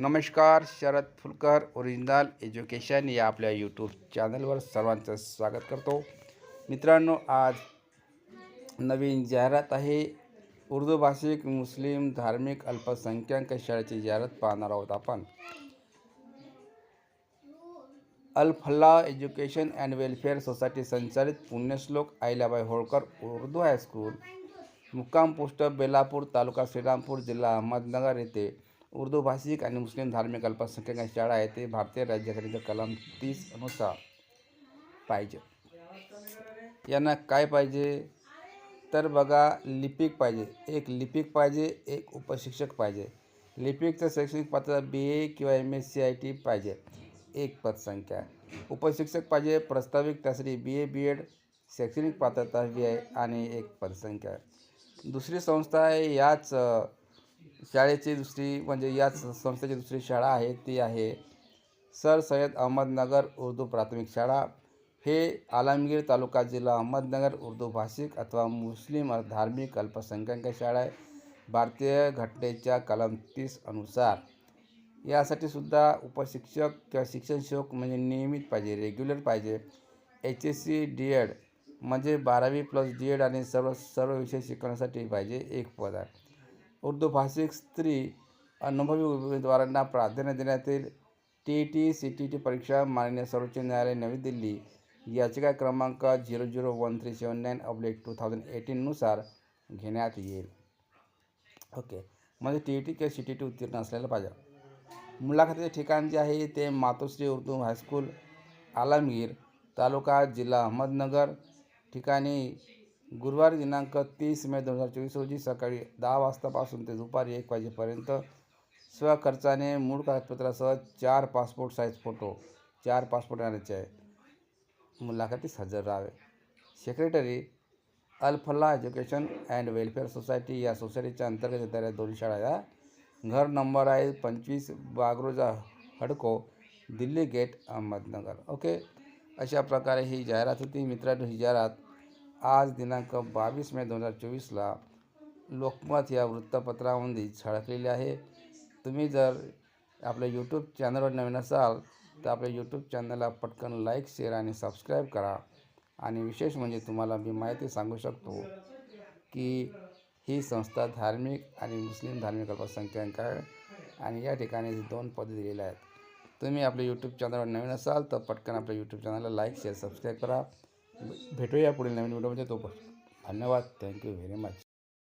नमस्कार Sharad Phulkar original education या आपल्या यूट्यूब चॅनलवर सर्वांचं स्वागत करतो. मित्रांनो आज नवीन जाहिरात आहे. उर्दू भाषिक मुस्लिम धार्मिक अल्पसंख्याक शाळेची जाहिरात पाहणार आहोत आपण. Alfalah education and welfare society संचालित पुण्यश्लोक अहिल्याबाई होळकर उर्दू हायस्कूल मुक्काम पोस्ट बेलापूर तालुका श्रीरामपूर जिल्हा अहमदनगर येथे उर्दू भाषिक आणि मुस्लिम धार्मिक अल्पसंख्याक शाळा आहे. ते भारतीय राज्यघटनेच्या कलम तीस अनुसार पाहिजे. यांना काय पाहिजे? तर बघा लिपिक पाहिजे. एक लिपिक पाहिजे एक उपशिक्षक पाहिजे. लिपिकचं शैक्षणिक पात्रता बी ए किंवा M S C I T पाहिजे. एक पदसंख्या. उपशिक्षक पाहिजे प्रस्ताविक त्यासाठी बी ए बी एड शैक्षणिक पात्रता बी आहे आणि एक पदसंख्या. दुसरी संस्था आहे याच शाळेची दुसरी म्हणजे याच संस्थेची दुसरी शाळा आहे ती आहे सर सय्यद अहमदनगर उर्दू प्राथमिक शाळा. हे आलमगीर तालुका जिल्हा अहमदनगर उर्दू भाषिक अथवा मुस्लिम धार्मिक अल्पसंख्याक शाळा आहे. भारतीय घटनेच्या कलम तीस अनुसार यासाठी सुद्धा उपशिक्षक किंवा शिक्षण सेवक म्हणजे नियमित पाहिजे रेग्युलर पाहिजे. H S C D Ed म्हणजे बारावी प्लस डी एड आणि सर्व सर्व विषय शिकवण्यासाठी पाहिजे एक पद आहे उर्दू भाषिक स्त्री अनुभवी उमेदवारांना प्राधान्य देण्यात येईल T E T C T T परीक्षा माननीय सर्वोच्च न्यायालय नवी दिल्ली. याचिका क्रमांक zero zero one three seven nine oblique two thousand एटीननुसार घेण्यात येईल. ओके. म्हणजे टी ई टी किंवा सी टी टी उत्तीर्ण असलेलं पाहिजे. मुलाखतीचे ठिकाण जे आहे ते मातोश्री उर्दू हायस्कूल आलमगीर तालुका जिल्हा अहमदनगर ठिकाणी गुरुवार दिनांक तीस मे दोन हजार चोवीस रोजी सकाळी दहा वाजतापासून ते दुपारी एक वाजेपर्यंत स्वखर्चाने मूळ कागदपत्रासह चार पासपोर्ट साईज फोटो चार पासपोर्ट आणायचे आहे मुलाखतीस हजर राहावे. Secretary Alfalah education and welfare society या सोसायटीच्या अंतर्गत येणाऱ्या दोन शाळा या. घर नंबर आहे पंचवीस बागरोजा हडको दिल्ली गेट अहमदनगर. ओके अशा प्रकारे ही जाहिरात होती. मित्रांनो ही जाहिरात आज दिनांक बावीस मे दोन हजार चोवीसला लोकमत या वृत्तपत्रामध्ये झळकलेली आहे. तुम्ही जर आपल्या यूट्यूब चॅनलवर नवीन असाल तर आपल्या यूट्यूब चॅनलला पटकन लाईक शेअर आणि सबस्क्राईब करा. आणि विशेष म्हणजे तुम्हाला मी माहिती सांगू शकतो की ही संस्था धार्मिक आणि मुस्लिम धार्मिक अल्पसंख्याक आहे आणि या ठिकाणी दोन पदे दिलेल्या आहेत. तुम्ही आपल्या यूट्यूब चॅनलवर नवीन असाल तर पटकन आपल्या यूट्यूब चॅनलला लाईक शेअर सबस्क्राईब करा. भेटूया पुढील नवीन व्हिडिओमध्ये तो धन्यवाद. Thank you very much